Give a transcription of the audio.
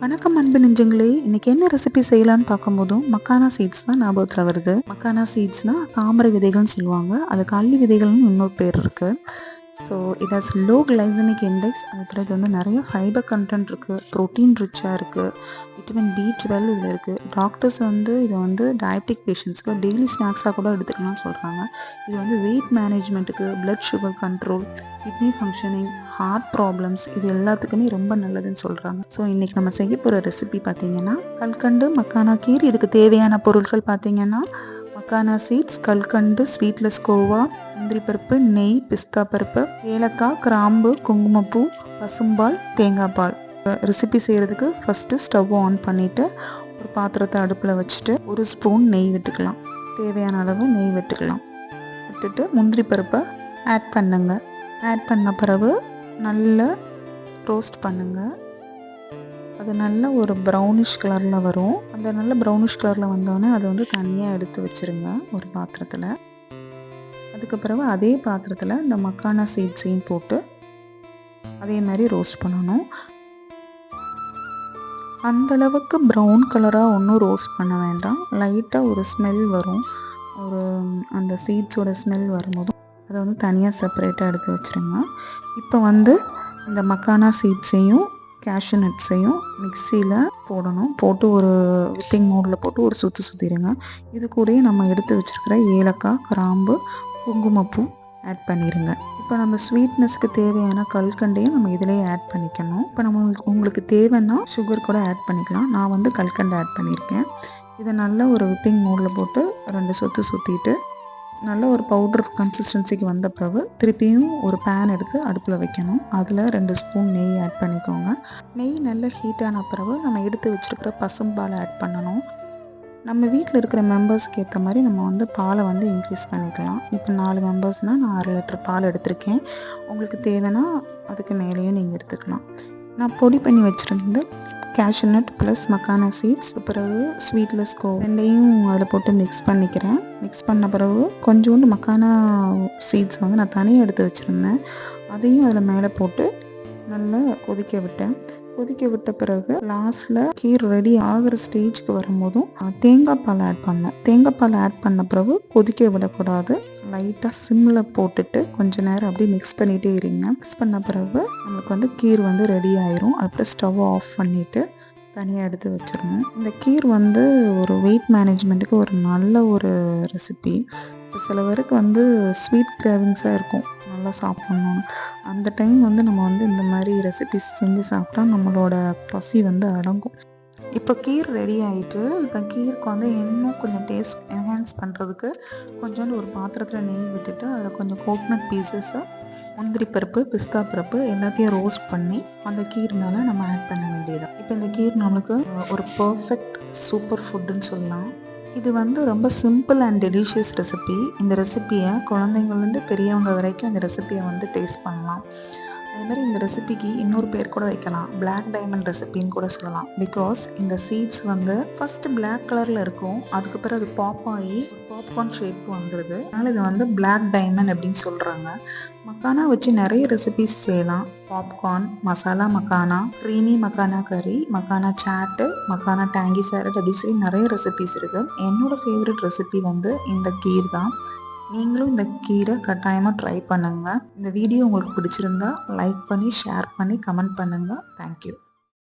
வணக்கம் அன்பு நெஞ்சங்களே. இன்னைக்கு என்ன ரெசிபி செய்யலாம்னு பார்க்கும்போதும் மக்கானா சீட்ஸ் தான் ஞாபகத்தில் வருது. மக்கானா சீட்ஸ்னால் தாமரை விதைகள்னு சொல்லுவாங்க. அதுக்கு அள்ளி விதைகள்னு இன்னொரு பேர் இருக்குது so it has low glycemic index அது பிறகு வந்து நிறைய ஃபைபர் கண்டென்ட் இருக்குது ப்ரோட்டீன் ரிச்சாக இருக்குது விட்டமின் பி டுவெல் இதில் இருக்குது டாக்டர்ஸ் வந்து இதை வந்து டயபெட்டிக் பேஷண்ட்ஸ்க்கு டெய்லி ஸ்நாக்ஸாக கூட எடுத்துக்கலாம்னு சொல்கிறாங்க இது வந்து weight மேனேஜ்மெண்ட்டுக்கு blood sugar control kidney functioning heart problems இது எல்லாத்துக்குமே ரொம்ப நல்லதுன்னு சொல்கிறாங்க ஸோ இன்றைக்கி நம்ம செய்ய போகிற ரெசிபி பார்த்தீங்கன்னா கல்கண்டு மக்கானா கீர் இதுக்கு தேவையான பொருட்கள் பார்த்தீங்கன்னா மக்கானா சீட்ஸ் கல்கண்டு ஸ்வீட்லெஸ் கோவா முந்திரி பருப்பு நெய் பிஸ்தா பருப்பு ஏலக்காய் கிராம்பு குங்குமப்பூ பசும்பால் தேங்காய் பால். ரெசிபி செய்கிறதுக்கு ஃபஸ்ட்டு ஸ்டவ் ஆன் பண்ணிவிட்டு ஒரு பாத்திரத்தை அடுப்பில் வச்சுட்டு ஒரு ஸ்பூன் நெய் விட்டுக்கலாம். தேவையான அளவு நெய் விட்டுக்கலாம். விட்டுட்டு முந்திரி பருப்பை ஆட் பண்ணுங்க. ஆட் பண்ண பிறகு நல்லா ரோஸ்ட் பண்ணுங்கள் அது நல்ல ஒரு ப்ரௌனிஷ் கலரில் வரும். அந்த நல்ல ப்ரௌனிஷ் கலரில் வந்தோடனே அதை வந்து தனியாக எடுத்து வச்சுருங்க ஒரு பாத்திரத்தில். அதுக்கு பிறகு அதே பாத்திரத்தில் இந்த மக்கானா சீட்ஸையும் போட்டு அதே மாதிரி ரோஸ்ட் பண்ணணும். அந்தளவுக்கு ப்ரௌன் கலராக ஒன்றும் ரோஸ்ட் பண்ண வேண்டாம். லைட்டாக ஒரு ஸ்மெல் வரும். ஒரு அந்த சீட்ஸோட ஸ்மெல் வரும்போதும் அதை வந்து தனியாக செப்பரேட்டாக எடுத்து வச்சுருங்க. இப்போ வந்து இந்த மக்கானா சீட்ஸையும் கேஷ்யூ நட்ஸையும் மிக்சியில் போடணும். போட்டு ஒரு விப்பிங் மோடில் போட்டு ஒரு சுற்றி சுற்றிடுங்க இது கூடயே நம்ம எடுத்து வச்சுருக்கிற ஏலக்காய் கிராம்பு குங்குமப்பூ ஆட் பண்ணிடுங்க இப்போ நம்ம ஸ்வீட்னஸ்க்கு தேவையான கல்கண்டையும் நம்ம இதிலே ஆட் பண்ணிக்கணும். இப்போ நம்ம உங்களுக்கு தேவைன்னா சுகர் கூட ஆட் பண்ணிக்கலாம். நான் வந்து கல்கண்டை ஆட் பண்ணியிருக்கேன் இதை நல்லா ஒரு விப்பிங் மோடில் போட்டு ரெண்டு சொத்து சுற்றிட்டு நல்ல ஒரு பவுடர் கன்சிஸ்டன்சிக்கு வந்த பிறகு திருப்பியும் ஒரு பேன் எடுத்து அடுப்பில் வைக்கணும். அதில் ரெண்டு ஸ்பூன் நெய் ஆட் பண்ணிக்கோங்க. நெய் நல்ல ஹீட்டான பிறகு நம்ம எடுத்து வச்சுருக்கிற பசும்பாலை ஆட் பண்ணணும். நம்ம வீட்டில் இருக்கிற மெம்பர்ஸ்க்கு ஏற்ற மாதிரி நம்ம வந்து பாலை வந்து இன்க்ரீஸ் பண்ணிக்கலாம். இப்போ நாலு மெம்பர்ஸ்னால் நான் அரை லிட்டர் பால் எடுத்திருக்கேன். உங்களுக்கு தேவைன்னா அதுக்கு மேலேயும் நீங்கள் எடுத்துக்கலாம். நான் பொடி பண்ணி வச்சுருந்து cashew nut plus makhana seeds பிறகு ஸ்வீட்லெஸ் கோ ரெண்டையும் அதில் போட்டு மிக்ஸ் பண்ணிக்கிறேன். மிக்ஸ் பண்ண பிறகு கொஞ்சோண்டு மக்கானா சீட்ஸ் வந்து நான் தனியாக எடுத்து வச்சுருந்தேன். அதையும் அதில் மேலே போட்டு நல்லா கொதிக்க விட்டேன். கொதிக்க விட்ட பிறகு லாஸ்ட்டில் கீர் ரெடி ஆகிற ஸ்டேஜ்க்கு வரும்போதும் தேங்காய் பால் ஆட் பண்ணோம் தேங்காய் பால் ஆட் பண்ண பிறகு கொதிக்க விடக்கூடாது. லைட்டாக சிம்மில் போட்டுட்டு கொஞ்ச நேரம் அப்படியே மிக்ஸ் பண்ணிகிட்டே இருங்க. மிக்ஸ் பண்ண பிறகு நம்மளுக்கு வந்து கீர் வந்து ரெடி ஆயிரும். அப்புறம் ஸ்டவ் ஆஃப் பண்ணிவிட்டு தனியாக எடுத்து வச்சிடணும். இந்த கீர் வந்து ஒரு வெயிட் மேனேஜ்மெண்ட்டுக்கு ஒரு நல்ல ஒரு ரெசிபி சில பேருக்கு வந்து ஸ்வீட் கிரேவிங்ஸாக இருக்கும். நல்லா சாப்பிட்ணும் அந்த டைம் வந்து நம்ம வந்து இந்த மாதிரி ரெசிபிஸ் செஞ்சு சாப்பிட்டா நம்மளோட பசி வந்து அடங்கும். இப்போ கீர் ரெடி ஆகிட்டு இப்போ கீருக்கு வந்து இன்னும் கொஞ்சம் டேஸ்ட் என்ஹான்ஸ் பண்ணுறதுக்கு கொஞ்சோண்டு ஒரு பாத்திரத்தில் நெய் விட்டுட்டு அதில் கொஞ்சம் கோக்னட் பீசஸை முந்திரி பருப்பு பிஸ்தா பருப்பு எல்லாத்தையும் ரோஸ்ட் பண்ணி அந்த கீர்னால நம்ம ஆட் பண்ண வேண்டியது இப்போ இந்த கீர் நம்மளுக்கு ஒரு பர்ஃபெக்ட் சூப்பர் ஃபுட்டுன்னு சொல்லலாம். இது வந்து ரொம்ப சிம்பிள் அண்ட் டெலிஷியஸ் ரெசிபி இந்த ரெசிப்பியை குழந்தைங்கள்லேருந்து பெரியவங்க வரைக்கும் இந்த ரெசிப்பியை வந்து டேஸ்ட் பண்ணலாம். அதேமாதிரி இந்த ரெசிபிக்கு இன்னொரு பேர் கூட வைக்கலாம். பிளாக் டைமண்ட் ரெசிபின்னு கூட சொல்லலாம். பிகாஸ் இந்த சீட்ஸ் வந்து ஃபஸ்ட்டு பிளாக் கலரில் இருக்கும். அதுக்கு பிறகு அது பாப் ஆகி பாப்கார்ன் ஷேப்க்கு வந்துடுது அதனால் இது வந்து பிளாக் டைமண்ட் அப்படின்னு சொல்கிறாங்க மக்கானா வச்சு நிறைய ரெசிபிஸ் செய்யலாம். பாப்கார்ன் மசாலா மக்கானா க்ரீமி மக்கானா கறி மக்கானா சாட்டு மக்கானா டேங்கி சேரட் அப்படின்னு சொல்லி நிறைய ரெசிபிஸ் இருக்குது என்னோடய ஃபேவரட் ரெசிபி வந்து இந்த கீர் தான். நீங்களும் இந்த கீரை கட்டாயமாக ட்ரை பண்ணுங்கள் இந்த வீடியோ உங்களுக்கு பிடிச்சிருந்தா லைக் பண்ணி ஷேர் பண்ணி கமெண்ட் பண்ணுங்கள் தேங்க்யூ